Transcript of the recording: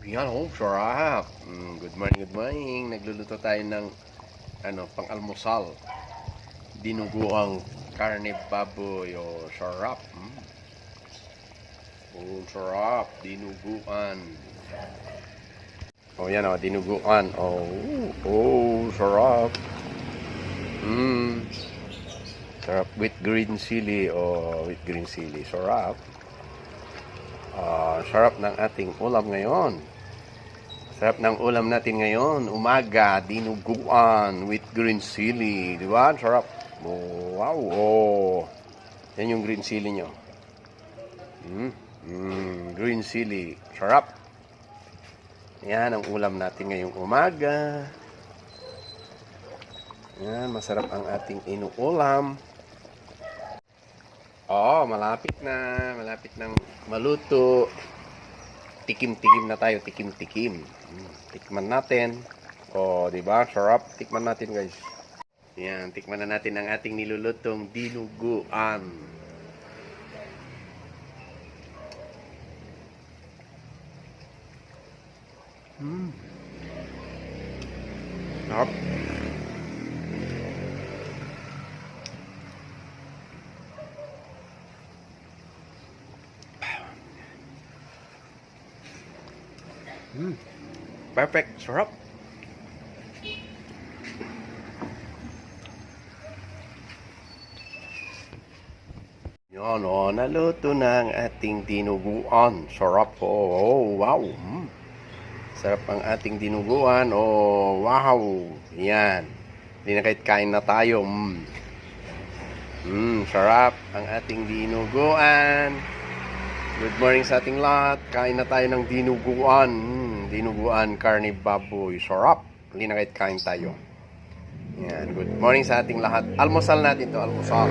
Yan, oh, sarap. Mm, good morning, good morning. Nagluluto tayo ng ano, pang-almusal. Dinuguang karne baboy. Oh, sarap. Mm. Oh, sarap. Dinuguan. Oh, yan oh, dinuguan. Oh, oh, sarap. Mm. Sarap with green chili. Oh, with green chili. Sarap. Ah, sarap ng ating ulam ngayon. Sarap ng ulam natin ngayon. Umaga, dinuguan with green chili. Di ba? Sarap. Oh, wow. Oh. Yan yung green chili nyo. Mm. Mm, green chili. Sarap. Yan ang ulam natin ngayong umaga. Yan, masarap ang ating inuulam. Oo, malapit na. Malapit nang maluto. Tikim-tikim na tayo. Tikim-tikim. Mm, Tikman natin. O, di ba? Sarap. Tikman natin, guys. Yan, tikman na natin ang ating nilulutong dinuguan. Mm. Sarap. Mm. Perfect. Sarap. Yan o, naluto na ang ating dinuguan. Sarap po. Oh, wow. Mm. Sarap ang ating dinuguan. Oh, wow. Yan. Hindi na kahit kain na tayo. Mm. Mm, sarap ang ating dinuguan. Good morning sa ating lahat. Kain na tayo ng dinuguan. Mm, dinuguan, karne baboy. Sarap. Hindi na kahit kain tayo. Yan. Good morning sa ating lahat. Almusal natin to almusal.